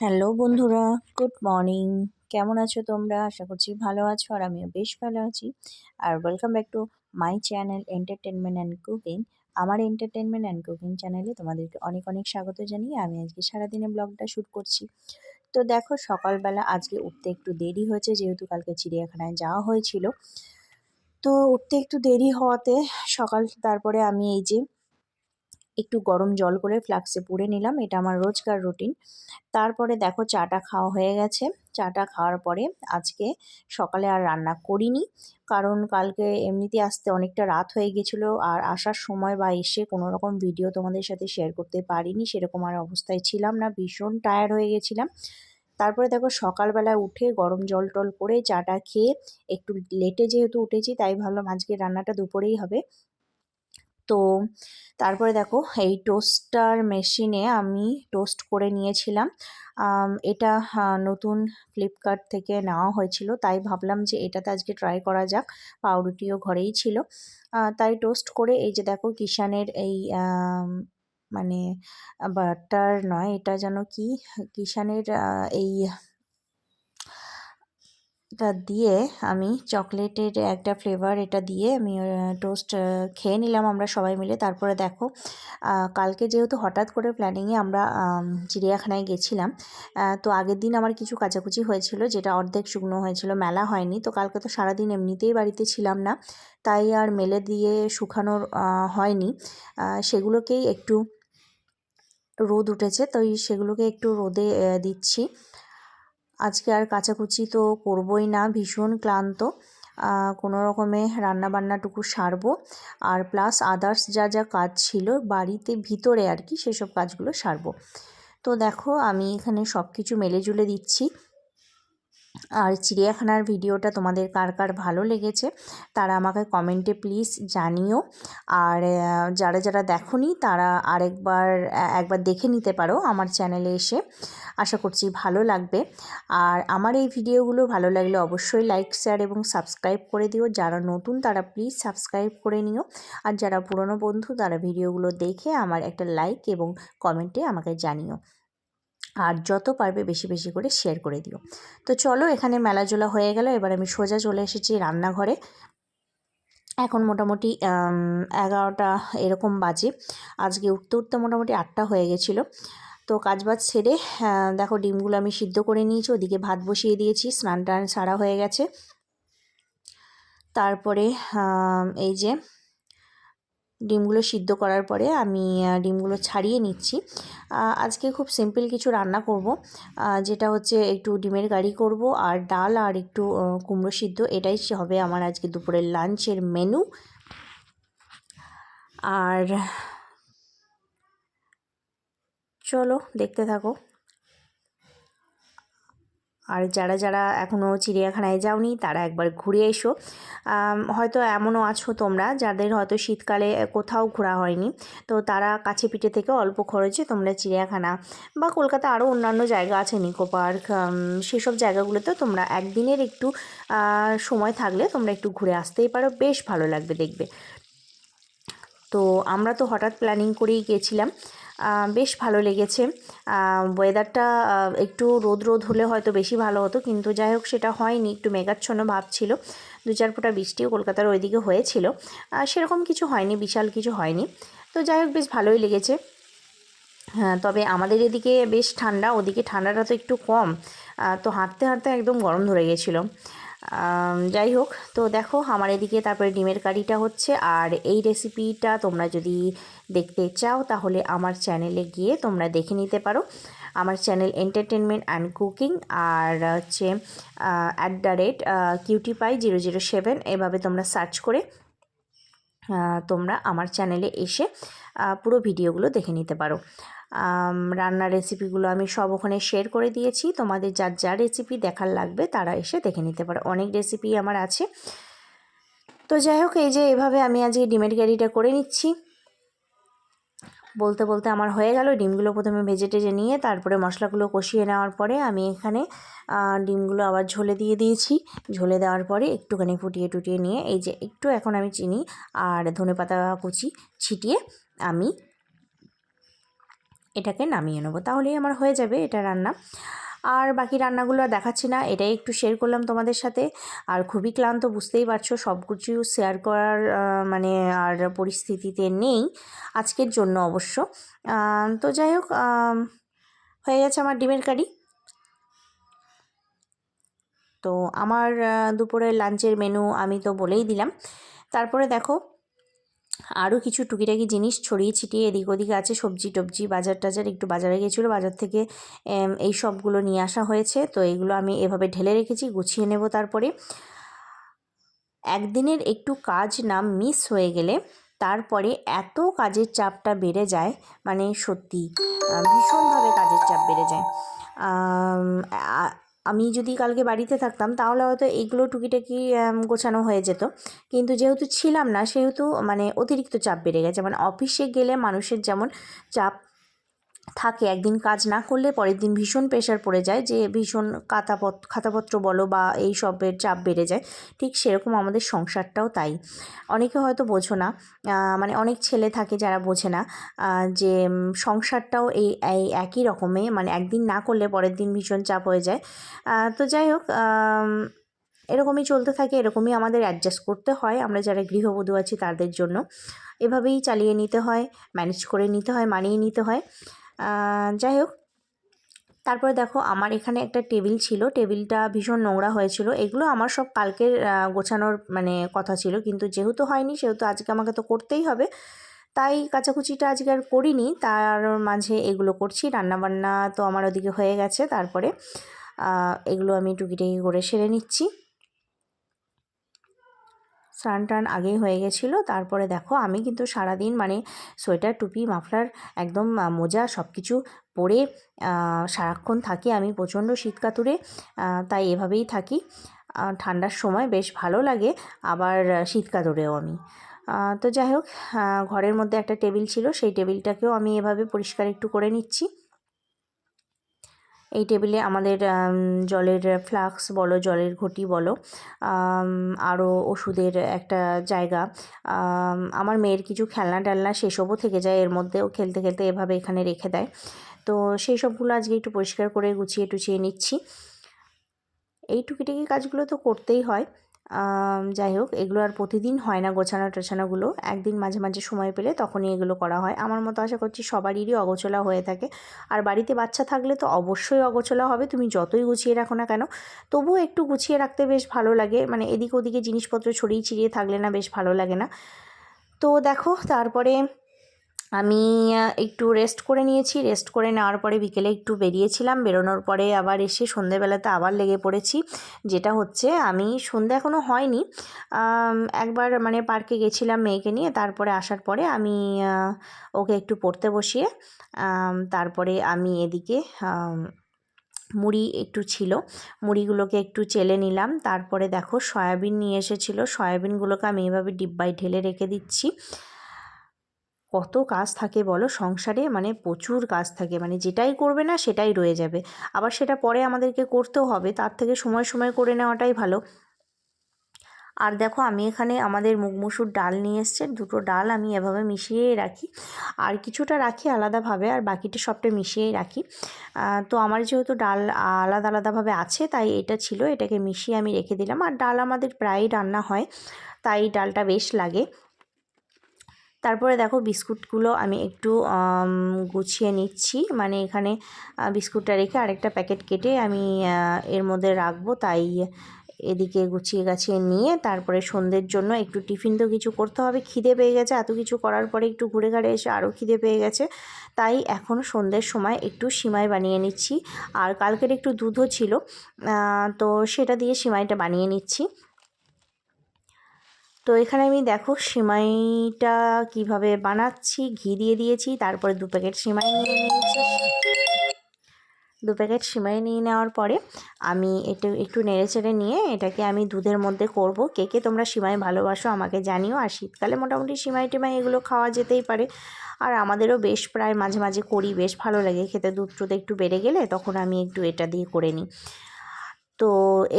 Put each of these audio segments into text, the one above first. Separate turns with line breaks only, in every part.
Hello বন্ধুরা, good morning. কেমন আছো তোমরা? আশা করছি ভালো আছো আর আমিও বেশ ভালো আছি। আর welcome back to my channel entertainment and cooking আমার এন্টারটেনমেন্ট অ্যান্ড কুকিং চ্যানেলে তোমাদেরকে অনেক অনেক স্বাগত জানিয়ে আমি আজকে সারাদিনে ব্লগটা শ্যুট করছি। তো দেখো, সকালবেলা আজকে উঠতে একটু দেরি হয়েছে, যেহেতু কালকে চিড়িয়াখানায় যাওয়া হয়েছিল। তো উঠতে একটু দেরি হওয়াতে সকাল, তারপরে আমি এই যে একটু গরম জল করে ফ্লাক্সে পুড়ে নিলাম, এটা আমার রোজকার রুটিন তারপরে দেখো চাটা খাওয়া হয়ে গেছে। চাটা খাওয়ার পরে আজকে সকালে আর রান্না করিনি, কারণ কালকে এমনিতে আসতে অনেকটা রাত হয়ে গেছিল আর আসার সময় বা এসে কোনো রকম ভিডিও তোমাদের সাথে শেয়ার করতে পারিনি, সেরকম আর অবস্থায় ছিলাম না, ভীষণ টায়ার্ড হয়ে গেছিলাম। তারপরে দেখো সকালবেলা উঠে গরম জল টল করে চাটা খেয়ে একটু লেটে যেহেতু উঠেছি, তাই ভাবলাম আজকে রান্নাটা দুপুরেই হবে। তো তারপরে দেখো, এই টোস্টার মেশিনে আমি টোস্ট করে নিয়েছিলাম। এটা নতুন ফ্লিপকার্ট থেকে নেওয়া হয়েছিল। তাই ভাবলাম যে এটাতে আজকে ট্রাই করা যাক। পাউরুটিও ঘরেই ছিল। তাই টোস্ট করে এই যে দেখো, কিষানের এই মানে বাটার নয়, এটা যেন কি? কিষানের এই এটা দিয়ে আমি চকলেটের একটা ফ্লেভার এটা দিয়ে আমি টোস্ট খেয়ে নিলাম আমরা সবাই মিলে। তারপরে দেখো কালকে যেহেতু হঠাৎ করে প্ল্যানিংয়ে আমরা চিড়িয়াখানায় গেছিলাম তো আগের দিন আমার কিছু কাচাকুচি হয়েছিল যেটা অর্ধেক শুকনো হয়েছিল, মেলা হয়নি। তো কালকে তো সারাদিন এমনিতেই বাড়িতে ছিলাম না, তাই আর মেলে দিয়ে শুকানোর হয়নি। সেগুলোকেই একটু রোদ উঠেছে, তো সেগুলোকে একটু রোদে দিচ্ছি। আজকে আর কাচাকুচি তো করবই না, ভীষণ ক্লান্ত। কোনো রকমে রান্নাবান্নাটুকু সারবো। আর প্লাস আদার্স যা যা কাজ ছিল, বাড়িতে ভিতরে আর কি সেসব কাজগুলো সারবো। তো দেখো, আমি এখানে সব কিছু মেলে জুলে দিচ্ছি। আর চিড়িয়াখানার ভিডিওটা তোমাদের কার কার ভালো লেগেছে, তারা আমাকে কমেন্টে প্লিজ জানিও। আর যারা যারা দেখনি, তারা আরেকবার একবার দেখে নিতে পারো আমার চ্যানেলে এসে। আশা করছি ভালো লাগবে। আর আমার এই ভিডিওগুলো ভালো লাগলে অবশ্যই লাইক, শেয়ার এবং সাবস্ক্রাইব করে দিও। যারা নতুন, তারা প্লিজ সাবস্ক্রাইব করে নিও। আর যারা পুরনো বন্ধু, তারা ভিডিওগুলো দেখে আমার একটা লাইক এবং কমেন্টে আমাকে জানিও। আর যত পারবে বেশি বেশি করে শেয়ার করে দিও। তো চলো, এখানে মেলাজোলা হয়ে গেল। এবার আমি সোজা চলে এসেছি রান্নাঘরে। এখন মোটামুটি এগারোটা এরকম বাজে। আজকে উঠতে উঠতে মোটামুটি আটটা হয়ে গেছিল। তো কাজবাজ সেরে দেখো ডিমগুলো আমি সিদ্ধ করে নিয়েছি। ওদিকে ভাত বসিয়ে দিয়েছি, স্নান টান সারা হয়ে গেছে। তারপরে এই যে ডিমগুলো সিদ্ধ করার পরে আমি ডিমগুলো ছাড়িয়ে নিচ্ছি। আজকে খুব সিম্পল কিছু রান্না করব। যেটা হচ্ছে একটু ডিমের গাড়ি করব আর ডাল আর একটু কুমড়ো সিদ্ধ। এটাই হবে আমার আজকে দুপুরের লাঞ্চের মেনু আর চলো, দেখতে থাকো। আর যারা যারা এখনও চিড়িয়াখানায় যাওনি, তারা একবার ঘুরে এসো। হয়তো এমনও আছো তোমরা যাদের হয়তো শীতকালে কোথাও ঘোরা হয়নি। তো তারা কাছে পিঠে থেকে অল্প খরচে তোমরা চিড়িয়াখানা বা কলকাতা আরও অন্যান্য জায়গা আছে, নিকো পার্ক সেসব জায়গাগুলোতে তোমরা একদিনের একটু সময় থাকলে তোমরা একটু ঘুরে আসতেই পারো। বেশ ভালো লাগবে দেখবে। তো আমরা তো হঠাৎ প্ল্যানিং করেই গেছিলাম। বেশ ভালো লেগেছে। ওয়েদারটা একটু রোদ রোদ হলে হয়তো বেশি ভালো হতো, কিন্তু যাই হোক সেটা হয়নি, একটু মেঘাচ্ছন্ন ভাব ছিল। দু চার ফোঁটা বৃষ্টিও কলকাতার ওইদিকে হয়েছিল। সেরকম কিছু হয়নি, বিশাল কিছু হয়নি। তো যাই হোক, বেশ ভালোই লেগেছে। হ্যাঁ তবে আমাদের এদিকে বেশ ঠান্ডা, ওদিকে ঠান্ডাটা তো একটু কম। তো হাঁটতে হাঁটতে একদম গরম ধরে গেছিল। যাই হোক, তো দেখো আমার এদিকে তারপরে ডিমের কারিটা হচ্ছে, আর এই রেসিপিটা তোমরা যদি দেখতে চাও তাহলে আমার চ্যানেলে গিয়ে তোমরা দেখে নিতে পারো। আমার চ্যানেল এন্টারটেনমেন্ট অ্যান্ড কুকিং আর হচ্ছে at the rate cutie pie zero zero seven এভাবে তোমরা সার্চ করে তোমরা আমার চ্যানেলে এসে পুরো ভিডিওগুলো দেখে নিতে পারো। রান্নার রেসিপিগুলো আমি সব ওখানে শেয়ার করে দিয়েছি। তোমাদের যার যা রেসিপি দেখার লাগবে, তারা এসে দেখে নিতে পারো। অনেক রেসিপি আমার আছে। তো যাই হোক, এই যে এভাবে আমি আজকে ডিমের গাড়িটা করে নিচ্ছি। বলতে বলতে আমার হয়ে গেল, ডিমগুলো প্রথমে ভেজে টেজে নিয়ে তারপরে মশলাগুলো কষিয়ে নেওয়ার পরে আমি এখানে ডিমগুলো আবার ঝোলে দিয়ে দিয়েছি। ঝোলে দেওয়ার পরে একটুখানি ফুটিয়ে টুটিয়ে নিয়ে, এই যে একটু এখন আমি চিনি আর ধনে পাতা কুচি ছিটিয়ে আমি এটাকে নামিয়ে নেব। তাহলেই আমার হয়ে যাবে এটা রান্না। আর বাকি রান্নাগুলো আর দেখাচ্ছি না, এটাই একটু শেয়ার করলাম তোমাদের সাথে। আর খুবই ক্লান্ত, বুঝতেই পারছ সব কিছু শেয়ার করার মানে আর পরিস্থিতিতে নেই, আজকের জন্য অবশ্য। তো যাই হোক হয়ে গেছে আমার ডিমের কারি। তো আমার দুপুরের লাঞ্চের মেনু আমি তো বলেই দিলাম। তারপরে দেখো আরও কিছু টুকিটাকি জিনিস ছড়িয়ে ছিটিয়ে এদিক ওদিকে আছে, সবজি টবজি, বাজার টাজার, একটু বাজারে গেছিল, বাজার থেকে এই সবগুলো নিয়ে আসা হয়েছে। তো এগুলো আমি এভাবে ঢেলে রেখেছি, গুছিয়ে নেব তারপরে। একদিনের একটু কাজ নাম মিস হয়ে গেলে তারপরে এত কাজের চাপটা বেড়ে যায় মানে সত্যি ভীষণভাবে কাজের চাপ বেড়ে যায়। আম, যদি কালকে বাড়িতে থাকতাম তাহলে হয়তো এগুলো টুকিটাকি গোছানো হয়ে যেত। কিন্তু যেহেতু ছিলাম না সেহেতু মানে অতিরিক্ত চাপ বেড়ে গেছে। মানে অফিসে গেলে মানুষের যেমন চাপ থাকে। একদিন কাজ না করলে পরের দিন ভীষণ প্রেশার পড়ে যায় যে, ভীষণ খাতাপত, খাতাপত্র বলো বা এই সবের চাপ বেড়ে যায়। ঠিক সেরকম আমাদের সংসারটাও তাই। অনেকে হয়তো বোঝো না মানে অনেক ছেলে থাকে যারা বোঝে না যে সংসারটাও এই এই একই রকমে মানে একদিন না করলে পরের দিন ভীষণ চাপ হয়ে যায়। তো যাই হোক এরকমই চলতে থাকে, এরকমই আমাদের অ্যাডজাস্ট করতে হয়। আমরা যারা গৃহবধূ আছি তাদের জন্য। এভাবেই চালিয়ে নিতে হয় ম্যানেজ করে নিতে হয়, মানিয়ে নিতে হয়। যাই হোক। তারপরে দেখো, আমার এখানে একটা টেবিল ছিল। টেবিলটা ভীষণ নোংরা হয়েছিল। এগুলো আমার সব কালকের গোছানোর মানে কথা ছিল। কিন্তু যেহেতু হয়নি, সেহেতু আজকে আমাকে তো করতেই হবে। তাই কাচাকুচিটা আজকে আর করিনি। তার মাঝে এগুলো করছি। রান্নাবান্না তো আমার ওদিকে হয়ে গেছে। তারপরে এগুলো আমি টুকিটাকি করে সেরে নিচ্ছি। স্নান টান আগেই হয়ে গেছিল। তারপরে দেখো আমি কিন্তু সারাদিন মানে সোয়েটার, টুপি, মাফলার একদম মোজা সব কিছু পরে সারাক্ষণ থাকি আমি প্রচণ্ড শীত কাতুরে তাই এভাবেই থাকি। ঠান্ডার সময় বেশ ভালো লাগে, আবার শীত কাতুরেও আমি। তো যাই হোক ঘরের মধ্যে একটা টেবিল ছিল, সেই টেবিলটাকেও আমি এভাবে পরিষ্কার একটু করে নিচ্ছি। এই টেবিলে আমাদের জলের ফ্লাক্স বলো, জলের ঘটি বলো আরও ওষুধের একটা জায়গা। আমার মেয়ের কিছু খেলনা টেলনা সেসবও থেকে যায়, এর মধ্যেও খেলতে খেলতে এভাবে এখানে রেখে দেয়। তো সেই সবগুলো আজকে একটু পরিষ্কার করে গুছিয়ে টুছিয়ে নিচ্ছি। এই টুকিটুকি কাজগুলো তো করতেই হয়। যাই হোক, এগুলো আর প্রতিদিন হয় না গোছানো টোছানোগুলো একদিন মাঝে মাঝে সময় পেলে তখনই এগুলো করা হয়। আমার মতো আশা করছি সবারই অগোছলা হয়ে থাকে। আর বাড়িতে বাচ্চা থাকলে তো অবশ্যই অগোছলা হবে। তুমি যতই গুছিয়ে রাখো না কেন, তবুও একটু গুছিয়ে রাখতে বেশ ভালো লাগে। মানে এদিক ওদিকে জিনিসপত্র ছড়িয়ে ছিড়িয়ে থাকলে না বেশ ভালো লাগে না। তো দেখো, তারপরে আমি একটু রেস্ট করে নিয়েছি। রেস্ট করে নেওয়ার পরে বিকেলে একটু বেরিয়েছিলাম। বেরোনোর পরে আবার এসে সন্ধেবেলাতে আবার লেগে পড়েছি। যেটা হচ্ছে, আমি সন্ধে এখনও হয়নি। একবার মানে পার্কে গেছিলাম মেয়েকে নিয়ে। তারপরে আসার পরে আমি ওকে একটু পড়তে বসিয়ে তারপরে আমি এদিকে মুড়ি একটু ছিল। মুড়িগুলোকে একটু চেলে নিলাম। তারপরে দেখো, সয়াবিন নিয়ে এসেছিল। সয়াবিনগুলোকে আমি এভাবে ডিব্বায় ঢেলে রেখে দিচ্ছি। কত কাজ থাকে বলো? সংসারে মানে প্রচুর কাজ থাকে। মানে যেটাই করবে না সেটাই রয়ে যাবে। আবার সেটা পরে আমাদেরকে করতেও হবে। তার থেকে সময় সময় করে নেওয়াটাই ভালো। আর দেখো, আমি এখানে আমাদের মুগ মুসুর ডাল নিয়ে এসছে। দুটো ডাল আমি এভাবে মিশিয়েই রাখি। আর কিছুটা রাখি আলাদাভাবে, আর বাকিটা সবটা মিশিয়েই রাখি। তো আমার যেহেতু ডাল আলাদা আলাদাভাবে আছে, তাই এটা ছিল। এটাকে মিশিয়ে আমি রেখে দিলাম। আর ডাল আমাদের প্রায়ই রান্না হয়, তাই ডালটা বেশ লাগে। তারপরে দেখো বিস্কুটগুলো আমি একটু গুছিয়ে নিচ্ছি। মানে এখানে বিস্কুটটা রেখে আরেকটা প্যাকেট কেটে আমি এর মধ্যে রাখব। তাই এদিকে গুছিয়ে গাছিয়ে নিয়ে তারপরে সন্ধ্যের জন্য একটু টিফিন তো কিছু করতে হবে। খিদে পেয়ে গেছে, এত কিছু করার পরে একটু ঘুরে ঘাড়ে এসে আরও খিদে পেয়ে গেছে। তাই এখন সন্ধ্যের সময় একটু সিমাই বানিয়ে নিচ্ছি। আর কালকের একটু দুধও ছিল তো সেটা দিয়ে সিমাইটা বানিয়ে নিচ্ছি। তো এখানে আমি দেখো সিমাইটা কীভাবে বানাচ্ছি, ঘি দিয়ে দিয়েছি, তারপরে দু প্যাকেট সিমাই নিয়ে নিয়েছি। দু প্যাকেট সিমাই নিয়ে নেওয়ার পরে আমি একটু একটু নেড়ে চেড়ে নিয়ে এটাকে আমি দুধের মধ্যে করব। কে কে তোমরা সিমাই ভালোবাসো আমাকে জানিও। আর শীতকালে মোটামুটি সিমাই টিমাই এগুলো খাওয়া যেতেই পারে। আর আমাদেরও বেশ প্রায় মাঝে মাঝে করি, বেশ ভালো লাগে। খেতে দুধ টুধ একটু বেড়ে গেলে তখন আমি একটু এটা দিয়ে করে নিই। তো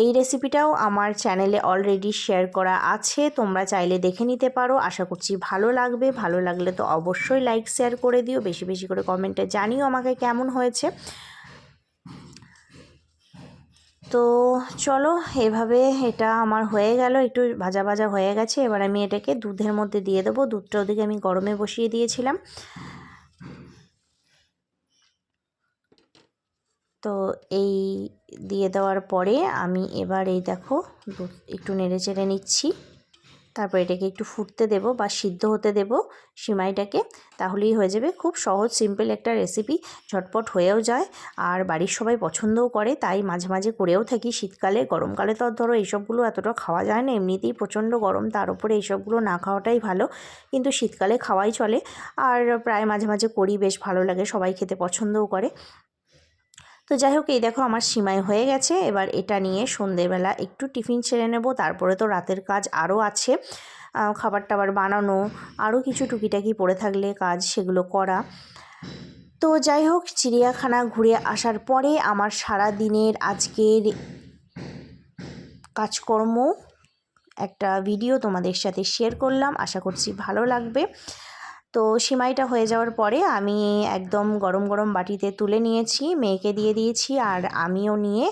এই রেসিপিটাও আমার চ্যানেলে অলরেডি শেয়ার করা আছে, তোমরা চাইলে দেখে নিতে পারো। আশা করছি ভালো লাগবে। ভালো লাগলে তো অবশ্যই লাইক শেয়ার করে দিও। বেশি বেশি করে কমেন্টে জানিও আমাকে কেমন হয়েছে। তো চলো, এভাবে এটা আমার হয়ে গেল। একটু ভাজা ভাজা হয়ে গেছে। এবার আমি এটাকে দুধের মধ্যে দিয়ে দেবো। দুধটা ওদিকে আমি গরমে বসিয়ে দিয়েছিলাম। তো এই দিয়ে দেওয়ার পরে আমি এবার এই দেখো একটু নেড়ে চেড়ে নিচ্ছি। তারপর এটাকে একটু ফুটতে দেব বা সিদ্ধ হতে দেব সিমাইটাকে। তাহলেই হয়ে যাবে খুব সহজ সিম্পল একটা রেসিপি ঝটপট হয়েও যায়। আর বাড়ির সবাই পছন্দও করে, তাই মাঝে মাঝে করেও থাকি। শীতকালে, গরমকালে তো ধরো এইসবগুলো এতটা খাওয়া যায় না, এমনিতেই প্রচণ্ড গরম, তার উপরে এইসবগুলো না খাওয়াটাই ভালো। কিন্তু শীতকালে খাওয়াই চলে। আর প্রায় মাঝে মাঝে করি, বেশ ভালো লাগে, সবাই খেতে পছন্দও করে। তো যাই হোক, এই দেখো আমার সীমায় হয়ে গেছে। এবার এটা নিয়ে সন্ধেবেলা একটু টিফিন ছেড়ে নেব। তারপরে তো রাতের কাজ আরও আছে। খাবার টাবার বানানো, আরও কিছু টুকিটাকি পড়ে থাকলে কাজ সেগুলো করা। তো যাই হোক, চিড়িয়াখানা ঘুরে আসার পরে আমার সারা দিনের আজকের কাজকর্ম একটা ভিডিও তোমাদের সাথে শেয়ার করলাম। আশা করছি ভালো লাগবে। তো সিমাইটা হয়ে যাওয়ার পরে আমি একদম গরম গরম বাটিতে তুলে নিয়েছি, মেয়েকে দিয়ে দিয়েছি আর আমিও নিয়ে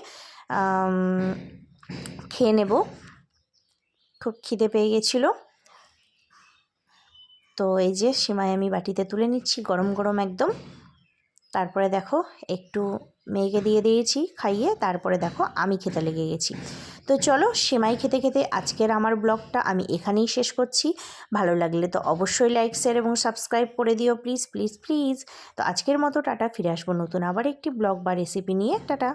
খেয়ে নেব। খুব খিদে পেয়ে গেছিল। তো এই যে সিমাই আমি বাটিতে তুলে নিচ্ছি গরম গরম একদম। তারপরে দেখো একটু মেয়েকে দিয়ে দিয়েছি, খাইয়ে তারপরে দেখো আমি খেতে লেগে গেছি। তো চলো সেমাই খেতে খেতে আজকের আমার ব্লগটা আমি এখানেই শেষ করছি। ভালো লাগলে তো অবশ্যই লাইক শেয়ার এবং সাবস্ক্রাইব করে দিও প্লিজ প্লিজ প্লিজ তো আজকের মতো টাটা, ফিরে আসব নতুন আবার একটি ব্লগ বা রেসিপি নিয়ে। টাটা।